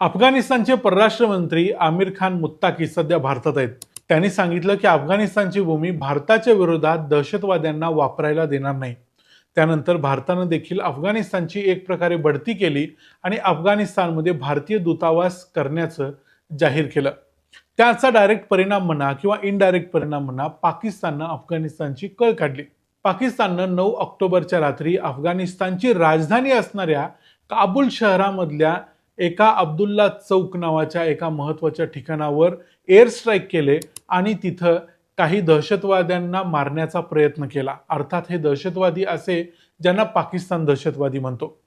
अफगाणिस्तानचे परराष्ट्र मंत्री आमिर खान मुत्ताकी सध्या भारतात आहेत. त्यांनी सांगितलं की अफगाणिस्तानची भूमी भारताच्या विरोधात दहशतवाद्यांना वापरायला देणार नाही. त्यानंतर भारतानं देखील अफगाणिस्तानची एक प्रकारे बढती केली आणि अफगाणिस्तानमध्ये भारतीय दूतावास करण्याचं जाहीर केलं. त्याचा डायरेक्ट परिणाम म्हणा किंवा इनडायरेक्ट परिणाम म्हणा पाकिस्ताननं अफगाणिस्तानची कळ काढली. पाकिस्ताननं नऊ ऑक्टोबरच्या रात्री अफगाणिस्तानची राजधानी असणाऱ्या काबूल शहरामधल्या एका अब्दुल्ला चौक नावाच्या एका महत्त्वाच्या ठिकाणावर एअर स्ट्राईक केले आणि तिथं काही दहशतवाद्यांना मारण्याचा प्रयत्न केला. अर्थात हे दहशतवादी असे ज्यांना पाकिस्तान दहशतवादी म्हणतो.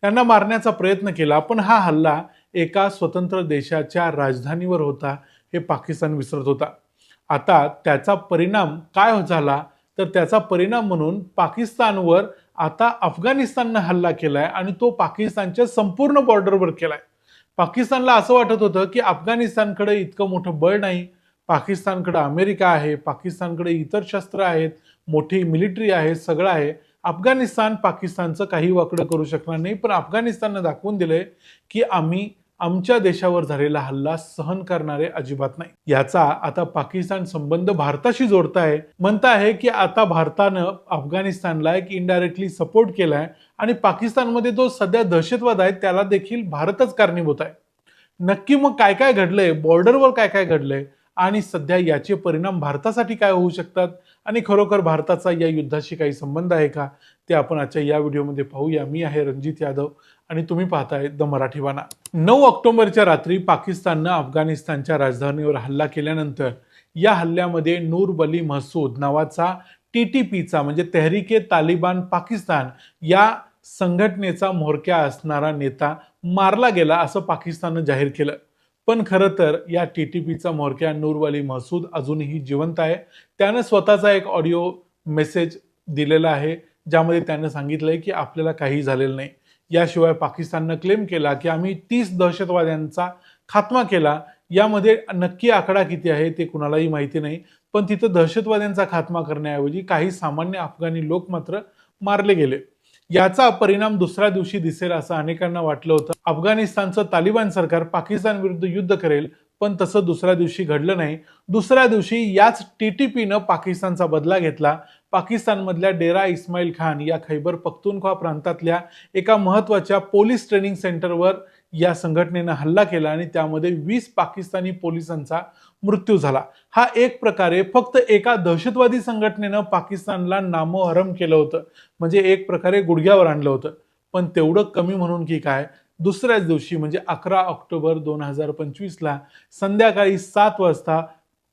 त्यांना मारण्याचा प्रयत्न केला पण हा हल्ला एका स्वतंत्र देशाच्या राजधानीवर होता हे पाकिस्तान विसरत होता. आता त्याचा परिणाम काय झाला? तर त्याचा परिणाम म्हणून पाकिस्तानवर आता अफगाणिस्ताननं हल्ला केलाय आणि तो पाकिस्तानच्या संपूर्ण बॉर्डरवर केलाय. पाकिस्तानला असं वाटत होतं की अफगाणिस्तानकडे इतकं मोठं बळ नाही. पाकिस्तानकडे अमेरिका आहे पाकिस्तानकडे इतर शस्त्र आहेत मोठी मिलिटरी आहे सगळं आहे. अफगाणिस्तान पाकिस्तानचं काही वाकडं करू शकणार नाही. पण अफगाणिस्ताननं दाखवून दिलंय की आम्ही आमच्या देशावर झालेला हल्ला सहन करणारे अजिबात नाही. याचा आता पाकिस्तान संबंध भारताशी जोडताय. म्हणताय की आता भारतानं अफगाणिस्तानला एक इनडायरेक्टली सपोर्ट केलाय आणि पाकिस्तानमध्ये जो सध्या दहशतवाद आहे त्याला देखील भारतच कारणीभूत आहे. नक्की मग काय काय घडलंय? बॉर्डरवर काय काय घडलंय? आणि सध्या याचे परिणाम भारतासाठी काय होऊ शकतात? आणि खरोखर भारताचा या युद्धाशी काही संबंध आहे का ते आपण आजच्या या व्हिडिओमध्ये पाहूया. मी आहे रणजित यादव आणि तुम्ही पाहताय द मराठीवाना नऊ ऑक्टोबरच्या रात्री पाकिस्ताननं अफगाणिस्तानच्या राजधानीवर हल्ला केल्यानंतर या हल्ल्यामध्ये नूर बली महसूद नावाचा टी टी पीचा म्हणजे तेहरिके तालिबान पाकिस्तान या संघटनेचा म्होरक्या असणारा नेता मारला गेला असं पाकिस्ताननं जाहीर केलं. पण खरं तर या टी टी पीचा म्होरक्या नूरवाली महसूद अजूनही जिवंत आहे. त्यानं स्वतःचा एक ऑडिओ मेसेज दिलेला आहे ज्यामध्ये त्यानं सांगितलंय की आपल्याला काही झालेलं नाही. याशिवाय पाकिस्ताननं क्लेम केला की आम्ही तीस दहशतवाद्यांचा खात्मा केला. यामध्ये नक्की आकडा किती आहे ते कुणालाही माहिती नाही पण तिथं दहशतवाद्यांचा खात्मा करण्याऐवजी काही सामान्य अफगाणी लोक मात्र मारले गेले. याचा परिणाम दुसऱ्या दिवशी दिसेल असं अनेकांना वाटलं होतं. अफगाणिस्तानचं तालिबान सरकार पाकिस्तान विरुद्ध युद्ध करेल पण तसं दुसऱ्या दिवशी घडलं नाही. दुसऱ्या दिवशी याच टी टी पीनं पाकिस्तानचा बदला घेतला. पाकिस्तानमधल्या डेरा इस्माईल खान या खैबर पख्तूनख्वा प्रांतातल्या एका महत्त्वाच्या पोलीस ट्रेनिंग सेंटरवर या संघटनेनं हल्ला केला आणि त्यामध्ये वीस पाकिस्तानी पोलिसांचा मृत्यू झाला. हा एक प्रकारे फक्त एका दहशतवादी संघटनेनं पाकिस्तानला नामोहरम केलं होतं. म्हणजे एक प्रकारे गुडघ्यावर आणलं होतं. पण तेवढं कमी म्हणून की काय? दुसऱ्याच दिवशी म्हणजे अकरा ऑक्टोबर दोन हजार पंचवीसला संध्याकाळी सात वाजता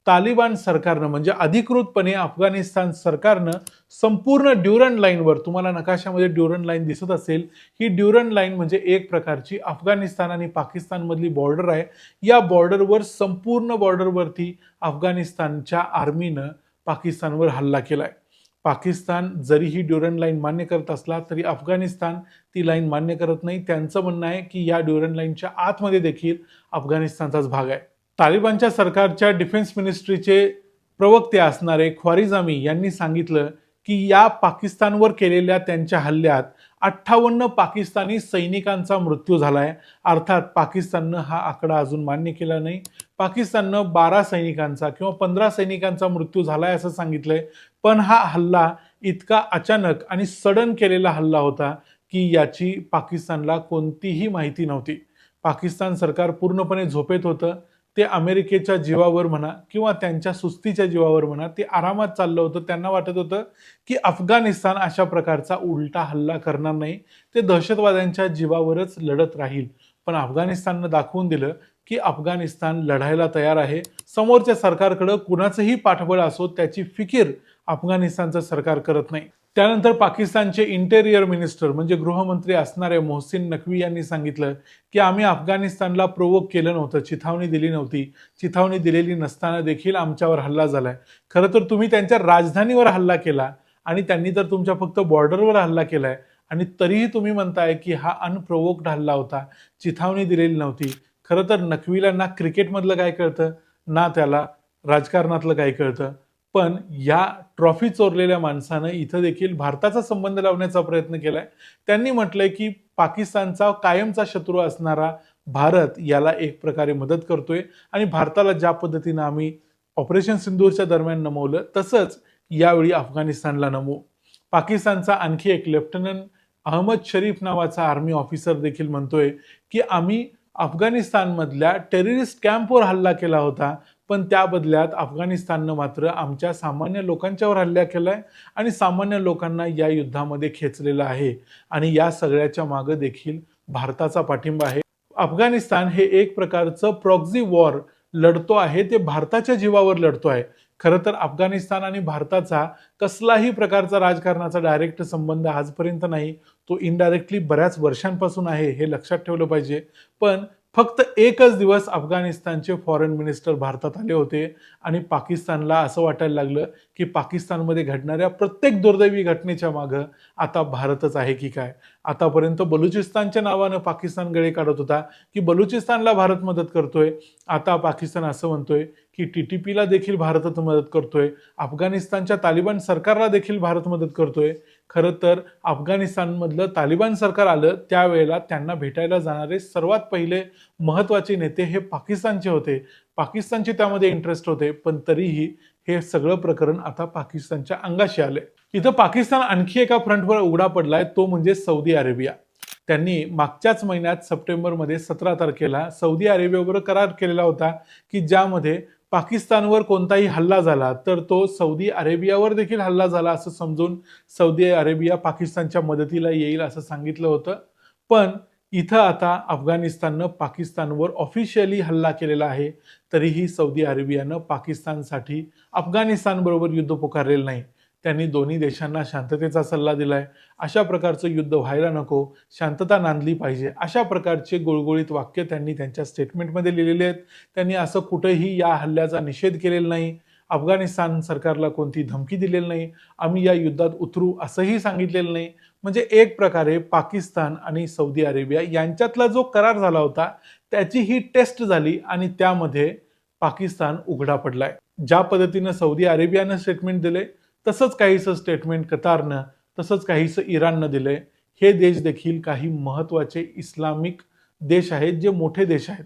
तालिबान सरकारनं म्हणजे अधिकृतपणे अफगाणिस्तान सरकारनं संपूर्ण ड्युरन लाईनवर तुम्हाला नकाशामध्ये ड्युरन लाईन दिसत असेल ही ड्युरन लाईन म्हणजे एक प्रकारची अफगाणिस्तान आणि पाकिस्तानमधली बॉर्डर आहे. या बॉर्डरवर संपूर्ण बॉर्डरवरती अफगाणिस्तानच्या आर्मीनं पाकिस्तानवर हल्ला केला आहे पाकिस्तान जरी ही ड्युरन लाईन मान्य करत असला तरी अफगाणिस्तान ती लाईन मान्य करत नाही. त्यांचं म्हणणं आहे की या ड्युरन लाईनच्या आतमध्ये देखील अफगाणिस्तानचाच भाग आहे. तालिबानच्या सरकारच्या डिफेन्स मिनिस्ट्रीचे प्रवक्ते असणारे ख्वारिजामी यांनी सांगितलं की या पाकिस्तानवर केलेल्या त्यांच्या हल्ल्यात अठ्ठावन्न पाकिस्तानी सैनिकांचा मृत्यू झालाय. अर्थात पाकिस्ताननं हा आकडा अजून मान्य केला नाही. पाकिस्ताननं बारा सैनिकांचा किंवा पंधरा सैनिकांचा मृत्यू झालाय असं सांगितलंय. पण हा हल्ला इतका अचानक आणि सडन केलेला हल्ला होता की याची पाकिस्तानला कोणतीही माहिती नव्हती. पाकिस्तान सरकार पूर्णपणे झोपेत होतं. ते अमेरिकेच्या जीवावर म्हणा किंवा त्यांच्या सुस्तीच्या जीवावर म्हणा ते आरामात चाललं होतं. त्यांना वाटत होतं की अफगाणिस्तान अशा प्रकारचा उलटा हल्ला करणार नाही. ते दहशतवाद्यांच्या जीवावरच लढत राहील. पण अफगाणिस्ताननं दाखवून दिलं की अफगाणिस्तान लढायला तयार आहे. समोरच्या सरकारकडं कुणाचंही पाठबळ असो त्याची फिकीर अफगाणिस्तानचं सरकार करत नाही. त्यानंतर पाकिस्तानचे इंटेरियर मिनिस्टर म्हणजे गृहमंत्री असणारे मोहसिन नकवी यांनी सांगितलं की आम्ही अफगाणिस्तानला प्रोवोक केलं नव्हतं चिथावणी दिली नव्हती. चिथावणी दिलेली नसताना देखील आमच्यावर हल्ला झालाय. खरं तर तुम्ही त्यांच्या राजधानीवर हल्ला केला आणि त्यांनी तर तुमच्या फक्त बॉर्डरवर हल्ला केलाय. आणि तरीही तुम्ही म्हणताय की हा अनप्रोवोक्ड हल्ला होता. चिथावणी दिलेली नव्हती. खरं तर नकवीला ना क्रिकेटमधलं काय कळतं ना त्याला राजकारणातलं काय कळतं. पण या ट्रॉफी चोरलेल्या माणसानं इथं देखील भारताचा संबंध लावण्याचा प्रयत्न केलाय. त्यांनी म्हटलंय की पाकिस्तानचा कायमचा शत्रू असणारा भारत याला एक प्रकारे मदत करतोय आणि भारताला ज्या पद्धतीनं आम्ही ऑपरेशन सिंदूरच्या दरम्यान नमवलं तसंच यावेळी अफगाणिस्तानला नमवू. पाकिस्तानचा आणखी एक लेफ्टनंट अहमद शरीफ नावाचा आर्मी ऑफिसर देखील म्हणतोय की आम्ही अफगाणिस्तानमधल्या टेररिस्ट कॅम्पवर हल्ला केला होता पण त्या बदल्यात अफगाणिस्ताननं मात्र आमच्या सामान्य लोकांच्यावर हल्ला केलाय आणि सामान्य लोकांना या युद्धामध्ये खेचलेलं आहे. आणि या सगळ्याच्या मागं देखील भारताचा पाठिंबा आहे. अफगाणिस्तान हे एक प्रकारचं प्रॉक्झी वॉर लढतो आहे. ते भारताच्या जीवावर लढतो आहे. खरं तर अफगाणिस्तान आणि भारताचा कसलाही प्रकारचा राजकारणाचा डायरेक्ट संबंध आजपर्यंत नाही. तो इनडायरेक्टली बऱ्याच वर्षांपासून आहे हे लक्षात ठेवलं पाहिजे. पण फक्त एकच दिवस अफगाणिस्तानचे फॉरेन मिनिस्टर भारतात आले होते आणि पाकिस्तानला असं वाटायला लागलं की पाकिस्तानमध्ये घडणाऱ्या प्रत्येक दुर्दैवी घटनेच्या मागं आता भारतच आहे की काय? आतापर्यंत बलुचिस्तानच्या नावानं पाकिस्तान गळे काढत होता की बलुचिस्तानला भारत मदत करतोय. आता पाकिस्तान असं म्हणतोय की टी टी पीला देखील भारत मदत करतोय. अफगाणिस्तानच्या तालिबान सरकारला देखील भारत मदत करतोय. खरं तर अफगाणिस्तानमधलं तालिबान सरकार आलं त्यावेळेला त्यांना भेटायला जाणारे सर्वात पहिले महत्त्वाचे नेते हे पाकिस्तानचे होते. पाकिस्तानचे त्यामध्ये इंटरेस्ट होते पण तरीही हे सगळं प्रकरण आता पाकिस्तानच्या अंगाशी आले इथं पाकिस्तान आणखी एका फ्रंटवर उघडा पडलाय तो म्हणजे सौदी अरेबिया. त्यांनी मागच्याच महिन्यात सप्टेंबरमध्ये सतरा तारखेला सौदी अरेबियाबरोबर करार केलेला होता की ज्यामध्ये पाकिस्तानवर कोणताही हल्ला झाला तर तो सौदी अरेबियावर देखील हल्ला झाला असं समजून सौदी अरेबिया पाकिस्तानच्या मदतीला येईल असं सांगितलं होतं. पण इथं आता अफगाणिस्ताननं पाकिस्तानवर ऑफिशियली हल्ला केलेला आहे तरीही सौदी अरेबियानं पाकिस्तानसाठी अफगाणिस्तानबरोबर युद्ध पुकारलेलं नाही. त्यांनी दोन्ही देशांना शांततेचा सल्ला दिलाय. अशा प्रकारचं युद्ध व्हायला नको शांतता नांदली पाहिजे. अशा प्रकारचे गुळगुळीत वाक्य त्यांनी त्यांच्या स्टेटमेंटमध्ये लिहिलेले आहेत. त्यांनी असं कुठंही या हल्ल्याचा निषेध केलेला नाही. अफगाणिस्तान सरकारला कोणती धमकी दिलेली नाही. आम्ही या युद्धात उतरू असंही सांगितलेलं नाही. म्हणजे एक प्रकारे पाकिस्तान आणि सौदी अरेबिया यांच्यातला जो करार झाला होता त्याची ही टेस्ट झाली आणि त्यामध्ये पाकिस्तान उघडा पडलाय. ज्या पद्धतीनं सौदी अरेबियानं स्टेटमेंट दिले तसंच काहीसं स्टेटमेंट कतारनं तसंच काहीसं इराणनं दिलंय. हे देश देखील काही महत्त्वाचे इस्लामिक देश आहेत जे मोठे देश आहेत.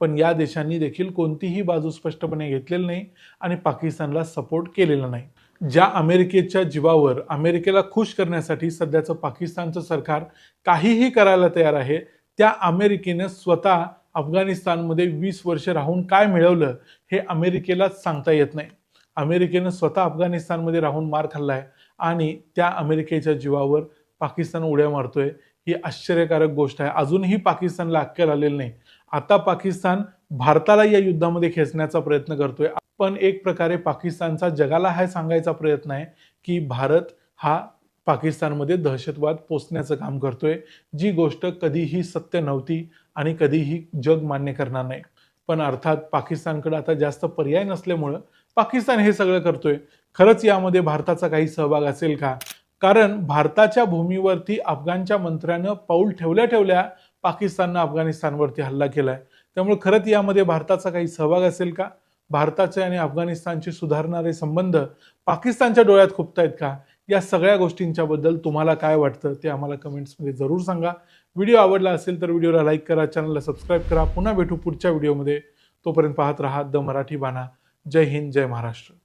पण या देशांनी देखील कोणतीही बाजू स्पष्टपणे घेतलेली नाही आणि पाकिस्तानला सपोर्ट केलेला नाही. ज्या अमेरिकेच्या जीवावर अमेरिकेला खुश करण्यासाठी सध्याचं पाकिस्तानचं सरकार काहीही करायला तयार आहे त्या अमेरिकेनं स्वतः अफगाणिस्तानमध्ये वीस वर्ष राहून काय मिळवलं हे अमेरिकेलाच सांगता येत नाही. अमेरिकेनं स्वतः अफगाणिस्तानमध्ये राहून मार खाल्लाय आणि त्या अमेरिकेच्या जीवावर पाकिस्तान उड्या मारतोय ही आश्चर्यकारक गोष्ट आहे. अजूनही पाकिस्तानला अक्कल आलेलं नाही. आता पाकिस्तान भारताला या युद्धामध्ये खेचण्याचा प्रयत्न करतोय. पण एक प्रकारे पाकिस्तानचा जगाला हा सांगायचा प्रयत्न आहे की भारत हा पाकिस्तानमध्ये दहशतवाद पोचण्याचं काम करतोय जी गोष्ट कधीही सत्य नव्हती आणि कधीही जग मान्य करणार नाही. पण अर्थात पाकिस्तानकडे आता जास्त पर्याय नसल्यामुळं पाकिस्तान हे सगळं करतोय. खरंच यामध्ये भारताचा काही सहभाग असेल का? कारण भारताच्या भूमीवरती अफगाणच्या मंत्र्यानं पाऊल ठेवल्या ठेवल्या पाकिस्ताननं अफगाणिस्तानवरती हल्ला केलाय. त्यामुळे खरंच यामध्ये भारताचा काही सहभाग असेल का? भारताचे आणि अफगाणिस्तानचे सुधारणारे संबंध पाकिस्तानच्या डोळ्यात खुपतायत का? या सगळ्या गोष्टींच्याबद्दल तुम्हाला काय वाटतं ते आम्हाला कमेंट्समध्ये जरूर सांगा. व्हिडिओ आवडला असेल तर व्हिडिओला लाईक करा चॅनलला सबस्क्राईब करा. पुन्हा भेटू पुढच्या व्हिडिओमध्ये. तोपर्यंत पाहत राहा द मराठी बाणा. जय हिंद जय महाराष्ट्र.